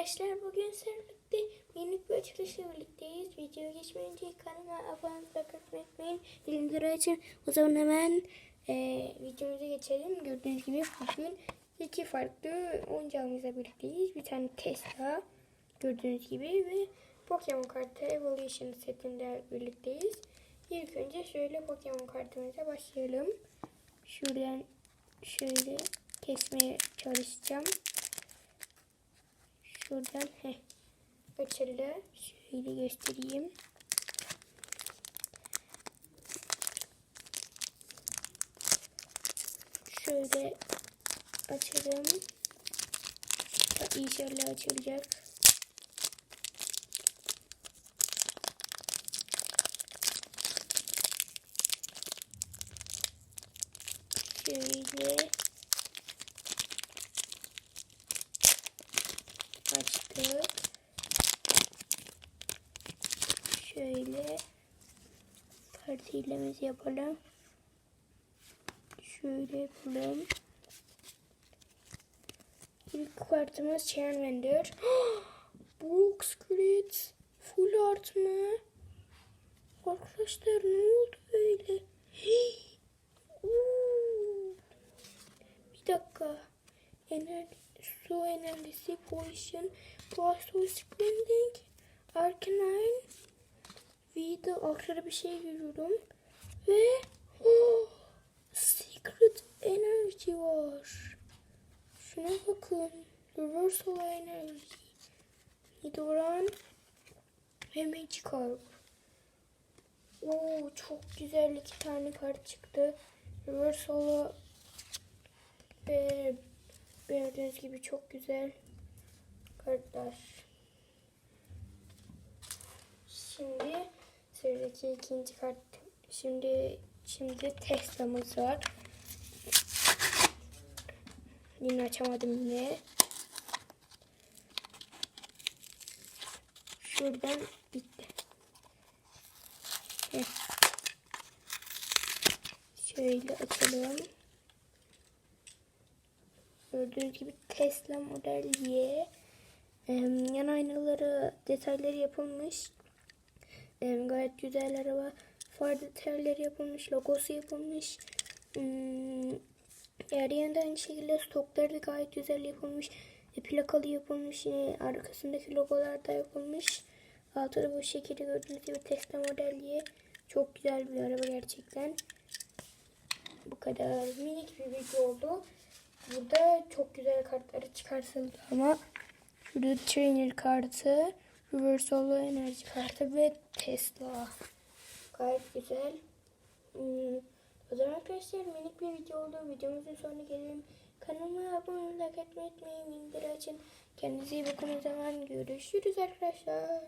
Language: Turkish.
arkadaşlar bugün sizlerle minik bir açılışla birlikteyiz. Videoya geçmeden önce kanalıma abone olmayı unutmayın. Bildirimleri açın. O zaman hemen e, videomuza geçelim. Gördüğünüz gibi bugün iki farklı oyuncağımızla birlikteyiz. Bir tane Tesla gördüğünüz gibi ve Pokemon kartı Evolution setinde birlikteyiz. İlk önce şöyle Pokemon kartımıza başlayalım. Şuradan şöyle kesmeye çalışacağım. Şuradan heh, açıldı. Şöyle göstereyim. Şöyle açalım. İnşallah açılacak. Şöyle Şöyle partilememizi yapalım. Şöyle yapalım. İlk kartımız Charmander. Brooks Grit. Full art mı? Arkadaşlar ne oldu böyle? Bir dakika. Enerji, su enerjisi, poison, poison splending, arcanine, vida, aksara bir şey görüyorum. Ve oh, secret enerji var. Şuna bakın. Reversal enerji. Nidoran ve Magikarp. Oo çok güzel iki tane kart çıktı. Reversal'a ve gördüğünüz gibi çok güzel kartlar. Şimdi sıradaki ikinci kart. Şimdi şimdi Tesla'mız var. Yine açamadım yine. Şuradan bitti. Heh. Şöyle açalım. Gördüğünüz gibi Tesla Model Y. Yan aynaları detayları yapılmış. Ee, gayet güzel araba. Far detayları yapılmış. Logosu yapılmış. Hmm, diğer yanında aynı şekilde stokları da gayet güzel yapılmış. E, plakalı yapılmış. Yine arkasındaki logolar da yapılmış. Altı bu şekilde gördüğünüz gibi Tesla Model Y. Çok güzel bir araba gerçekten. Bu kadar minik bir video oldu. Burada çok güzel kartları çıkartıldı ama şurada trainer kartı, reversal enerji kartı ve Tesla. Gayet güzel. Hmm, O zaman arkadaşlar minik bir video oldu. Videomuzun sonuna gelelim. Kanalıma abone olmayı, like etmeyi unutmayın. Bildirim açın. Kendinize iyi bakın o zaman. Görüşürüz arkadaşlar.